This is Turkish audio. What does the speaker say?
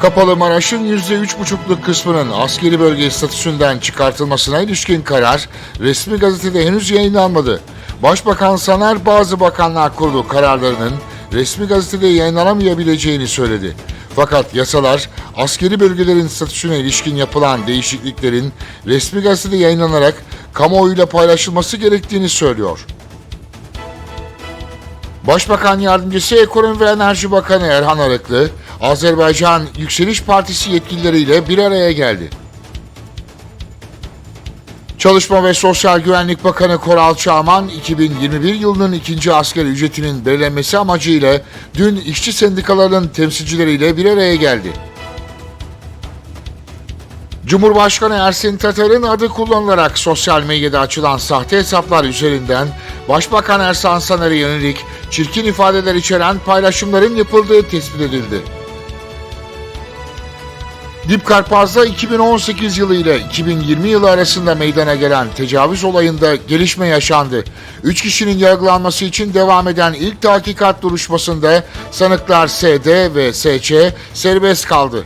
Kapalı Maraş'ın %3,5'luk kısmının askeri bölge statüsünden çıkartılmasına ilişkin karar resmi gazetede henüz yayınlanmadı. Başbakan Saner bazı bakanlar kurulu kararlarının resmi gazetede yayınlanamayabileceğini söyledi. Fakat yasalar askeri bölgelerin statüsüne ilişkin yapılan değişikliklerin resmi gazetede yayınlanarak kamuoyuyla paylaşılması gerektiğini söylüyor. Başbakan Yardımcısı Ekonomi ve Enerji Bakanı Erhan Arıklı, Azerbaycan Yükseliş Partisi yetkilileriyle bir araya geldi. Çalışma ve Sosyal Güvenlik Bakanı Koral Çağman, 2021 yılının ikinci asgari ücretinin belirlenmesi amacıyla dün işçi sendikalarının temsilcileriyle bir araya geldi. Cumhurbaşkanı Ersin Tatar'ın adı kullanılarak sosyal medyada açılan sahte hesaplar üzerinden Başbakan Ersan Saner'e yönelik çirkin ifadeler içeren paylaşımların yapıldığı tespit edildi. Dip Karpaz'da 2018 yılı ile 2020 yılı arasında meydana gelen tecavüz olayında gelişme yaşandı. 3 kişinin yargılanması için devam eden ilk tahkikat duruşmasında sanıklar SD ve SC serbest kaldı.